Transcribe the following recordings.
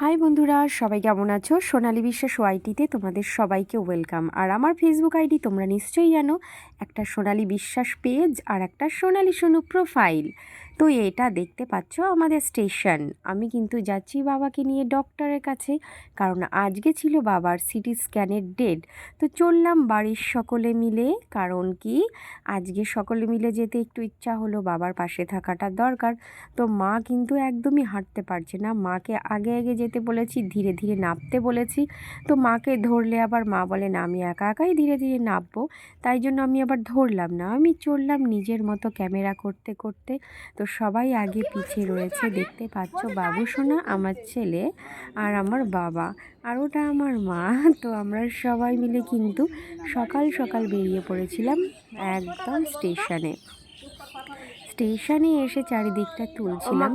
High বন্ধুরা, সবাই কেমন আছো? সোনালী বিশ্বাস ওয়াইটিতে তোমাদের সবাইকে ওয়েলকাম। আর আমার ফেসবুক আইডি তোমরা নিশ্চয়ই জানো, একটা সোনালী বিশ্বাস পেজ আর একটা সোনালী সোনু প্রোফাইল। তো এটা দেখতে পাচ্ছ আমাদের স্টেশন। আমি কিন্তু যাচ্ছি বাবাকে নিয়ে ডক্টরের কাছে, কারণ আজকে ছিল বাবার সিটি স্ক্যানের ডেট। তো চললাম বাড়ির সকলে মিলে, কারণ কি আজকে সকলে মিলে যেতে একটু ইচ্ছা হলো, বাবার পাশে থাকাটা দরকার। তো মা কিন্তু একদমই হাঁটতে পারছে না। মাকে আগে আগে যেতে বলেছি, ধীরে ধীরে নামতে বলেছি। তো মাকে ধরলে আবার মা বলে, না, আমি একা একাই ধীরে ধীরে নামবো। তাই জন্য আমি আবার ধরলাম না। আমি চললাম নিজের মতো ক্যামেরা করতে করতে। তো সবাই আগে পিছিয়ে রয়েছে। দেখতে পাচ্ছ বাবু সোনা, আমার ছেলে আর আমার বাবা আর ওটা আমার মা। তো আমরা সবাই মিলে কিন্তু সকাল সকাল বেরিয়ে পড়েছিলাম একদম স্টেশনে। স্টেশনে এসে চারিদিকটা তুলছিলাম।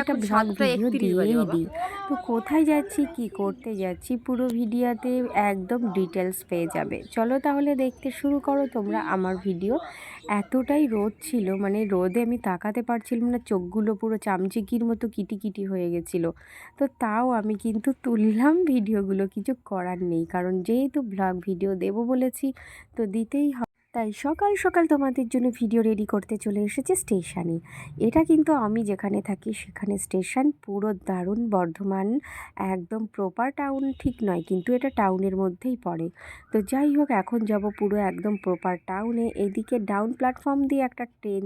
একটা ব্লগ ভিডিও দিয়েই দিই। তো কোথায় যাচ্ছি কি করতে যাচ্ছি পুরো ভিডিওতে একদম ডিটেলস পেয়ে যাবে। চলো তাহলে দেখতে শুরু করো তোমরা আমার ভিডিও এতটাই রোদ ছিল মানে রোদে আমি তাকাতে পারছিলাম না চোখগুলো পুরো চামচিকির মতো কিটি কিটি হয়ে গেছিল। তো তাও আমি কিন্তু তুললাম ভিডিওগুলো কিছু করার নেই। কারণ যেহেতু ব্লগ ভিডিও দেবো বলেছি তো দিতেই হবে। তাই সকাল সকাল তোমাদের জন্য ভিডিও রেডি করতে চলে এসেছে স্টেশনে এটা কিন্তু আমি যেখানে থাকি, সেখানে স্টেশন পুরো দারুণ বর্ধমান, একদম প্রপার টাউন ঠিক নয়, কিন্তু এটা টাউনের মধ্যেই পড়ে। তো যাই হোক, এখন যাব পুরো একদম প্রপার টাউনে এদিকে ডাউন প্ল্যাটফর্ম দিয়ে একটা ট্রেন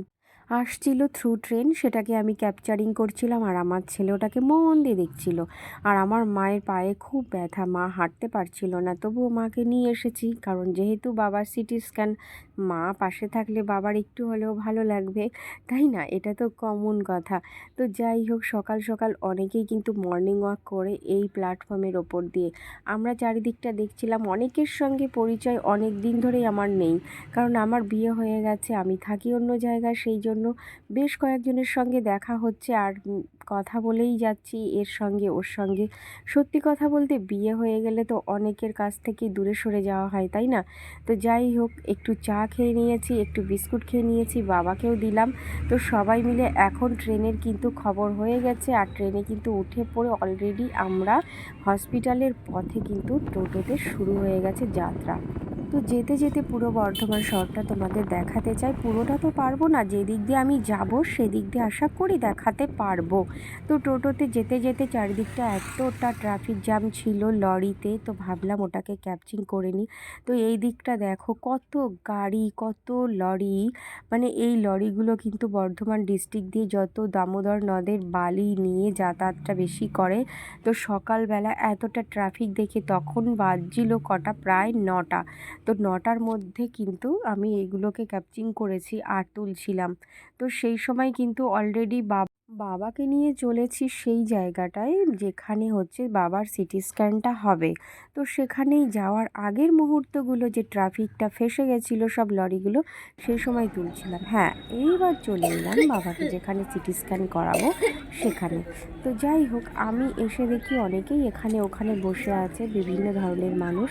আসছিল থ্রু ট্রেন সেটাকে আমি ক্যাপচারিং করছিলাম আর আমার ছেলে ওটাকে মন দিয়ে দেখছিল। আর আমার মায়ের পায়ে খুব ব্যথা, মা হাঁটতে পারছিল না, তবুও মাকে নিয়ে এসেছি। কারণ যেহেতু বাবার সিটি স্ক্যান মা পাশে থাকলে বাবার একটু হলেও ভালো লাগবে। তাই না? এটা তো কমন কথা। তো যাই হোক, সকাল সকাল অনেকেই কিন্তু মর্নিং ওয়াক করে এই প্ল্যাটফর্মের ওপর দিয়ে। আমরা চারিদিকটা দেখছিলাম, অনেকের সঙ্গে পরিচয় অনেক দিন ধরেই আমার নেই। কারণ আমার বিয়ে হয়ে গেছে, আমি থাকি অন্য জায়গায়, সেই জন্য বেশ কয়েকজনের সঙ্গে দেখা হচ্ছে আর কথা বলেই যাচ্ছি, এর সঙ্গে ওর সঙ্গে। সত্যি কথা বলতে বিয়ে হয়ে গেলে তো অনেকের কাছ থেকে দূরে সরে যাওয়া হয়, তাই না? তো যাই হোক, একটু চা খেয়ে নিয়েছি, একটু বিস্কুট খেয়ে নিয়েছি, বাবাকেও দিলাম। তো সবাই মিলে এখন ট্রেনের কিন্তু খবর হয়ে গেছে আর ট্রেনে কিন্তু উঠে পড়ে অলরেডি আমরা হসপিটালের পথে কিন্তু টোটোতে শুরু হয়ে গেছে যাত্রা। তো যেতে যেতে পুরো বর্ধমান শহরটা তোমাদের দেখাতে চাই। পুরোটা তো পারব না, যেদিক দিয়ে আমি যাব সেদিক দিয়ে আশা করি দেখাতে পারব। তো টোটোতে যেতে যেতে চারিদিকটা এতটা ট্রাফিক জ্যাম ছিল লরিতে, তো ভাবলাম ওটাকে ক্যাপচিং করে নিই। তো এই দিকটা দেখো, কত গাড়ি, কত লরি। মানে এই লরিগুলো কিন্তু বর্ধমান ডিস্ট্রিক্ট দিয়ে যত দামোদর নদের বালি নিয়ে যাতায়াতটা বেশি করে, তো সকালবেলা এতটা ট্রাফিক দেখে তখন বাজছিল কটা, প্রায় নটা। তো নটার মধ্যে কিন্তু আমি এগুলোকে ক্যাপচিং করেছি, আর তুলছিলাম। তো সেই সময় কিন্তু অলরেডি বাবা, বাবাকে নিয়ে চলেছি সেই জায়গাটায়, যেখানে হচ্ছে বাবার সিটি স্ক্যানটা হবে। তো সেখানেই যাওয়ার আগের মুহূর্তগুলো, যে ট্রাফিকটা ফেসে গেছিল সব লরিগুলো সেই সময় তুলছিলাম। হ্যাঁ এইবার চলে এলাম বাবাকে যেখানে সিটি স্ক্যান করাবো, সেখানে। তো যাই হোক, আমি এসে দেখি অনেকেই এখানে ওখানে বসে আছে, বিভিন্ন ধরনের মানুষ।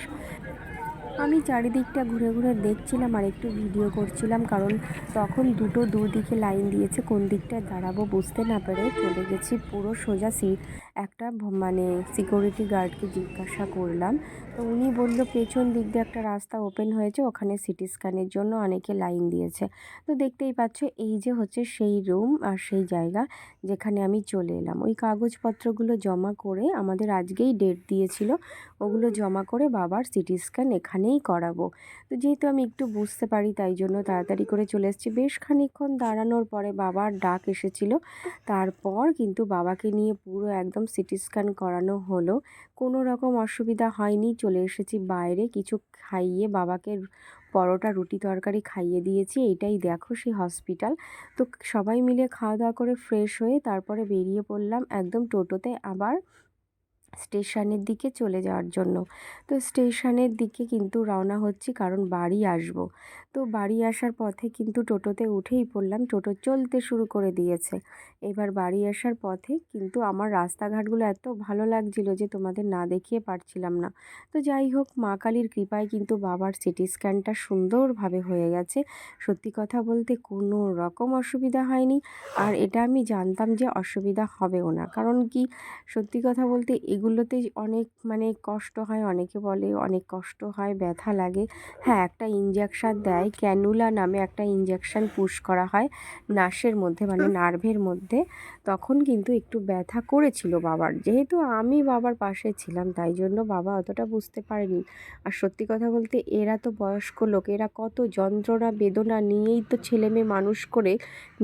আমি চারিদিকটা ঘুরে ঘুরে দেখছিলাম আর একটু ভিডিও করছিলাম, কারণ তখন দুটো দুদিকে লাইন দিয়েছে, কোন দিকটায় দাঁড়াবো বুঝতে না পেরে চলে গেছি পুরো সোজা সিট একটা মানে সিকিউরিটি গার্ডকে জিজ্ঞাসা করলাম, তো উনি বলল পেছন দিক দিয়ে একটা রাস্তা ওপেন হয়েছে, ওখানে সিটি স্ক্যানের জন্য অনেকে লাইন দিয়েছে। তো দেখতেই পাচ্ছ এই যে হচ্ছে সেই রুম আর সেই জায়গা যেখানে আমি চলে এলাম। ওই কাগজপত্রগুলো জমা করে আমাদের আজকেই ডেট দিয়েছিল ওগুলো জমা করে বাবার সিটি স্ক্যান এখানেই করাবো। তো যেহেতু আমি একটু বুঝতে পারি, তাই জন্য তাড়াতাড়ি করে চলে এসেছি। বেশ খানিক্ষণ দাঁড়ানোর পরে বাবার ডাক এসেছিল। তারপর কিন্তু বাবাকে নিয়ে পুরো একদম সিটি স্ক্যান করানো হলো। কোনো রকম অসুবিধা হয়নি, চলে এসেছি বাইরে। কিছু খাইয়ে বাবাকে পরোটা, রুটি, তরকারি খাইয়ে দিয়েছি। এইটাই দেখো সেই হসপিটাল। তো সবাই মিলে খাওয়া দাওয়া করে ফ্রেশ হয়ে তারপরে বেরিয়ে পড়লাম একদম টোটোতে। আবার স্টেশনের দিকে চলে যাওয়ার জন্য। তো স্টেশনের দিকে কিন্তু রওনা হচ্ছি কারণ বাড়ি আসব। তো বাড়ি আসার পথে কিন্তু টোটোতে উঠেই পড়লাম। টোটো চলতে শুরু করে দিয়েছে। এবার বাড়ি আসার পথে কিন্তু আমার রাস্তাঘাটগুলো এত ভালো লাগছিল যে তোমাদের না দেখিয়ে পারছিলাম না। তো যাই হোক, মা কালীর কৃপায় কিন্তু বাবার সিটি স্ক্যানটা সুন্দরভাবে হয়ে গেছে। সত্যি কথা বলতে কোনো রকম অসুবিধা হয়নি। আর এটা আমি জানতাম যে অসুবিধা হবেও না কারণ কি? সত্যি কথা বলতে এগুলোতে অনেক মানে কষ্ট হয় অনেকে বলে অনেক কষ্ট হয় ব্যথা লাগে। হ্যাঁ একটা ইঞ্জেকশান দেয় ক্যানুলা নামে একটা ইঞ্জেকশান পুশ করা হয় নার্সের মধ্যে মানে নার্ভের মধ্যে। তখন কিন্তু একটু ব্যথা করেছিল বাবার। যেহেতু আমি বাবার পাশে ছিলাম তাই জন্য বাবা অতটা বুঝতে পারেনি। আর সত্যি কথা বলতে এরা তো বয়স্ক লোক এরা কত যন্ত্রণা বেদনা নিয়েই তো ছেলে মেয়ে মানুষ করে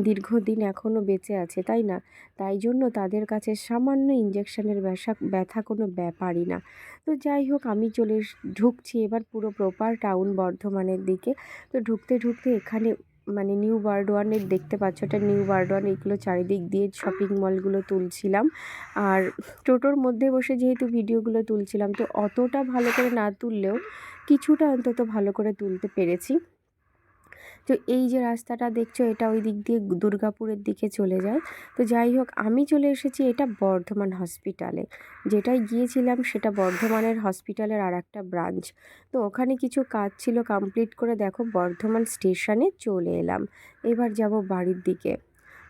দীর্ঘদিন এখনও বেঁচে আছে তাই না? তাই জন্য তাদের কাছে সামান্য ইঞ্জেকশনের ব্যথা ব্যথা কোনো ব্যাপারই না। তো যাই হোক, আমি চলে ঢুকছি এবার পুরো প্রপার টাউন বর্ধমানের দিকে। তো ঢুকতে ঢুকতে এখানে মানে নিউ বার্ডওয়ানের দেখতে পাচ্ছ, এটা নিউ বার্ডওয়ান এগুলো চারিদিক দিয়ে শপিং মলগুলো তুলছিলাম। আর টোটোর মধ্যে বসে যেহেতু ভিডিওগুলো তুলছিলাম, তো অতটা ভালো করে না তুললেও কিছুটা অন্তত ভালো করে তুলতে পেরেছি। তো এই যে রাস্তাটা দেখছ, এটা ওই দিক দিয়ে দুর্গাপুরের দিকে চলে যায়। তো যাই হোক, আমি চলে এসেছি এটা বর্ধমান হসপিটালে যেটাই গিয়েছিলাম, সেটা বর্ধমানের হসপিটালের আর একটা ব্রাঞ্চ তো ওখানে কিছু কাজ ছিল কমপ্লিট করে দেখো, বর্ধমান স্টেশনে চলে এলাম। এবার যাব বাড়ির দিকে।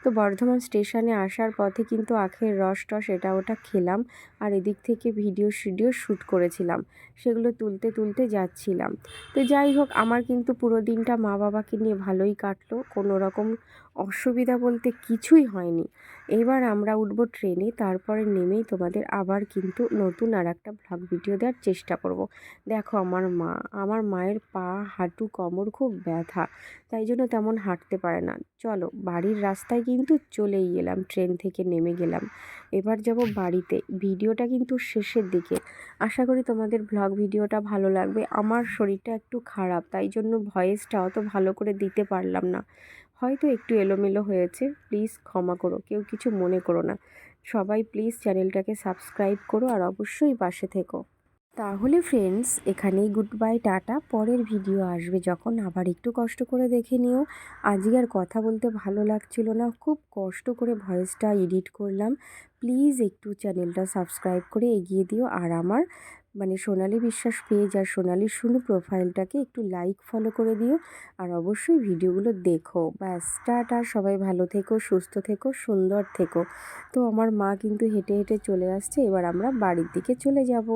তো বর্ধমান স্টেশনে আসার পথে কিন্তু আখের রস টস এটা ওটা খেলাম আর এদিক থেকে ভিডিও শিডিও শ্যুট করেছিলাম। সেগুলো তুলতে তুলতে যাচ্ছিলাম। তো যাই হোক, আমার কিন্তু পুরো দিনটা মা বাবাকে নিয়ে ভালোই কাটলো। কোনো রকম অসুবিধা বলতে কিছুই হয়নি। এবার আমরা উঠব ট্রেনে, তারপরে নেমেই তোমাদের আবার কিন্তু নতুন আর একটা ব্লগ ভিডিও দেওয়ার চেষ্টা করব। দেখো আমার মা, আমার মায়ের পা, হাঁটু, কোমর খুব ব্যথা, তাই জন্য তেমন হাঁটতে পারে না। চলো, বাড়ির রাস্তায় কিন্তু চলেই এলাম, ট্রেন থেকে নেমে গেলাম। এবার যাব বাড়িতে, ভিডিওটা কিন্তু শেষের দিকে। আশা করি তোমাদের ব্লগ ভিডিওটা ভালো লাগবে। আমার শরীরটা একটু খারাপ, তাই জন্য ভয়েসটা অত ভালো করে দিতে পারলাম না। হয়তো একটু এলোমেলো হয়েছে প্লিজ ক্ষমা করো, কেউ কিছু মনে করো না। সবাই প্লিজ চ্যানেলটাকে সাবস্ক্রাইব করো আর অবশ্যই পাশে থেকো। তাহলে ফ্রেন্ডস এখানেই গুড বাই টাটা। পরের ভিডিও আসবে যখন আবার একটু কষ্ট করে দেখে নিও। আজকে আর কথা বলতে ভালো লাগছিল না, খুব কষ্ট করে ভয়েসটা এডিট করলাম। প্লিজ একটু চ্যানেলটা সাবস্ক্রাইব করে এগিয়ে দিও আর আমার মানে সোনালি বিশ্বাস পেজ আর সোনালি শুনু প্রোফাইলটাকে একটু লাইক ফলো করে দিও। আর অবশ্যই ভিডিওগুলো দেখো। ব্যাস, টাটা, সবাই ভালো থেকো, সুস্থ থেকো, সুন্দর থেকো। তো আমার মা কিন্তু হেঁটে হেঁটে চলে আসছে, এবার আমরা বাড়ির দিকে চলে যাব।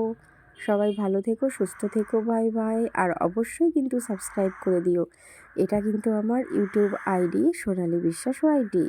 সবাই ভালো থেকো, সুস্থ থেকো বাই বাই আর অবশ্যই কিন্তু সাবস্ক্রাইব করে দিও। এটা কিন্তু আমার ইউটিউব আইডি সোনালি বিশ্বাস আইডি